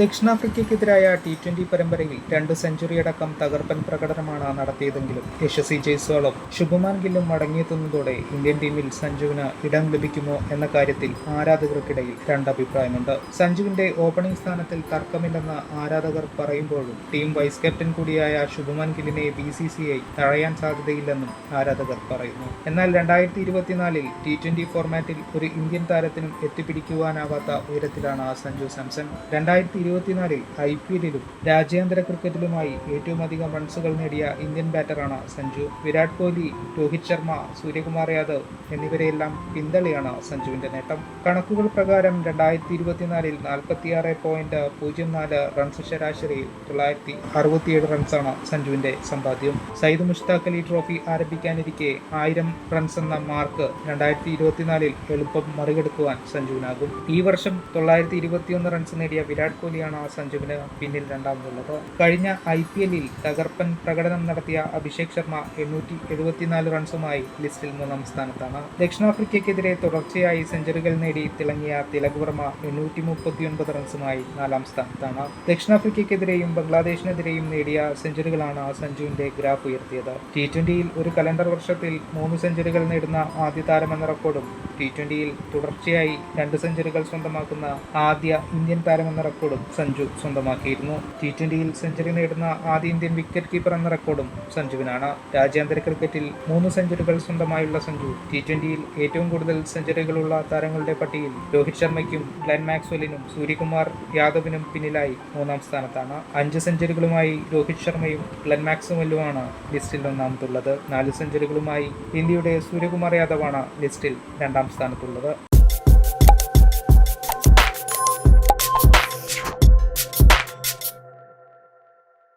ദക്ഷിണാഫ്രിക്കയ്ക്കെതിരായ T twenty പരമ്പരയിൽ രണ്ട് സെഞ്ചുറിയടക്കം തകർപ്പൻ പ്രകടനമാണ് നടത്തിയതെങ്കിലും യശസ്വി ജയ്സോളും ശുഭമാൻ ഗില്ലും മടങ്ങിയെത്തുന്നതോടെ ഇന്ത്യൻ ടീമിൽ സഞ്ജുവിന് ഇടം ലഭിക്കുമോ എന്ന കാര്യത്തിൽ ആരാധകർക്കിടയിൽ രണ്ടഭിപ്രായമുണ്ട്. സഞ്ജുവിന്റെ ഓപ്പണിംഗ് സ്ഥാനത്തിൽ തർക്കമില്ലെന്ന് ആരാധകർ പറയുമ്പോഴും ടീം വൈസ് ക്യാപ്റ്റൻ കൂടിയായ ശുഭമാൻ ഗില്ലിനെ ബി സി സി ഐ തഴയാൻ സാധ്യതയില്ലെന്നും ആരാധകർ പറയുന്നു. എന്നാൽ രണ്ടായിരത്തി ഇരുപത്തിനാലിൽ ടി ട്വന്റി ഫോർമാറ്റിൽ ഒരു ഇന്ത്യൻ താരത്തിനും എത്തിപ്പിടിക്കുവാനാവാത്ത ഉയരത്തിലാണ് സഞ്ജു സാംസൺ. രണ്ടായിരത്തി ഇരുപത്തിനാലിൽ ഐ പി എല്ലിലും രാജ്യാന്തര ക്രിക്കറ്റിലുമായി ഏറ്റവും അധികം റൺസുകൾ നേടിയ ഇന്ത്യൻ ബാറ്ററാണ് സഞ്ജു. വിരാട് കോഹ്ലി രോഹിത് ശർമ്മ സൂര്യകുമാർ യാദവ് എന്നിവരെയെല്ലാം പിന്തള്ളിയാണ് സഞ്ജുവിന്റെ നേട്ടം. കണക്കുകൾ പ്രകാരം രണ്ടായിരത്തി ഇരുപത്തിനാലിൽ നാൽപ്പത്തിയാറ് പോയിന്റ് പൂജ്യം നാല് റൺസ് ശരാശരിയിൽ തൊള്ളായിരത്തി അറുപത്തിയേഴ് റൺസാണ് സഞ്ജുവിന്റെ സമ്പാദ്യം. സയ്യിദ് മുഷ്താഖ് അലി ട്രോഫി ആരംഭിക്കാനിരിക്കെ ആയിരം റൺസ് എന്ന മാർക്ക് രണ്ടായിരത്തി ഇരുപത്തിനാലിൽ എളുപ്പം മറികടക്കുവാൻ സഞ്ജുവിനാകും. ഈ വർഷം തൊള്ളായിരത്തി ഇരുപത്തിയൊന്ന് റൺസ് നേടിയ വിരാട് കോഹ്ലിയാണ് സഞ്ജുവിന് പിന്നിൽ രണ്ടാമതുള്ളത്. കഴിഞ്ഞ ഐ പി എല്ലിൽ തകർപ്പൻ പ്രകടനം നടത്തിയ അഭിഷേക് ശർമ്മ എണ്ണൂറ്റി എഴുപത്തിനാല് റൺസുമായി ലിസ്റ്റിൽ മൂന്നാം സ്ഥാനത്താണ്. ദക്ഷിണാഫ്രിക്കയ്ക്കെതിരെ തുടർച്ചയായി സെഞ്ചുറികൾ നേടി തിളങ്ങിയ തിലക് വർമ്മ എണ്ണൂറ്റി മുപ്പത്തിയൊൻപത് റൺസുമായി നാലാം സ്ഥാനത്താണ്. ദക്ഷിണാഫ്രിക്കയ്ക്കെതിരെയും ബംഗ്ലാദേശിനെതിരെയും നേടിയ സെഞ്ചുറികളാണ് സഞ്ജുവിന്റെ ഗ്രാഫ് ഉയർത്തിയത്. ടി ട്വന്റിയിൽ ഒരു കലണ്ടർ വർഷത്തിൽ മൂന്ന് സെഞ്ചുറികൾ നേടുന്ന ആദ്യ താരമെന്ന റെക്കോർഡും ടി ട്വന്റിയിൽ തുടർച്ചയായി രണ്ട് സെഞ്ചുറികൾ സ്വന്തമാക്കുന്ന ആദ്യ ഇന്ത്യൻ താരമെന്ന റെക്കോർഡും സഞ്ജു സ്വന്തമാക്കിയിരുന്നു. ടി ട്വന്റിയിൽ സെഞ്ചുറി നേടുന്ന ആദ്യ ഇന്ത്യൻ വിക്കറ്റ് കീപ്പർ എന്ന റെക്കോർഡും സഞ്ജുവിനാണ്. രാജ്യാന്തര ക്രിക്കറ്റിൽ മൂന്ന് സെഞ്ചുറികൾ സ്വന്തമായുള്ള സഞ്ജു ടി ട്വന്റിയിൽ ഏറ്റവും കൂടുതൽ സെഞ്ചുറികളുള്ള താരങ്ങളുടെ പട്ടികയിൽ രോഹിത് ശർമ്മയ്ക്കും ഗ്ലെൻ മാക്സ്വെലിനും സൂര്യകുമാർ യാദവിനും പിന്നിലായി മൂന്നാം സ്ഥാനത്താണ്. അഞ്ച് സെഞ്ചുറികളുമായി രോഹിത് ശർമ്മയും ഗ്ലെൻ മാക്സ്വെല്ലുമാണ് ലിസ്റ്റിൽ ഒന്നാമതുള്ളത്. നാല് സെഞ്ചുറികളുമായി ഇന്ത്യയുടെ സൂര്യകുമാർ യാദവാണ് ലിസ്റ്റിൽ രണ്ടാം സ്ഥാനത്തുള്ളത്.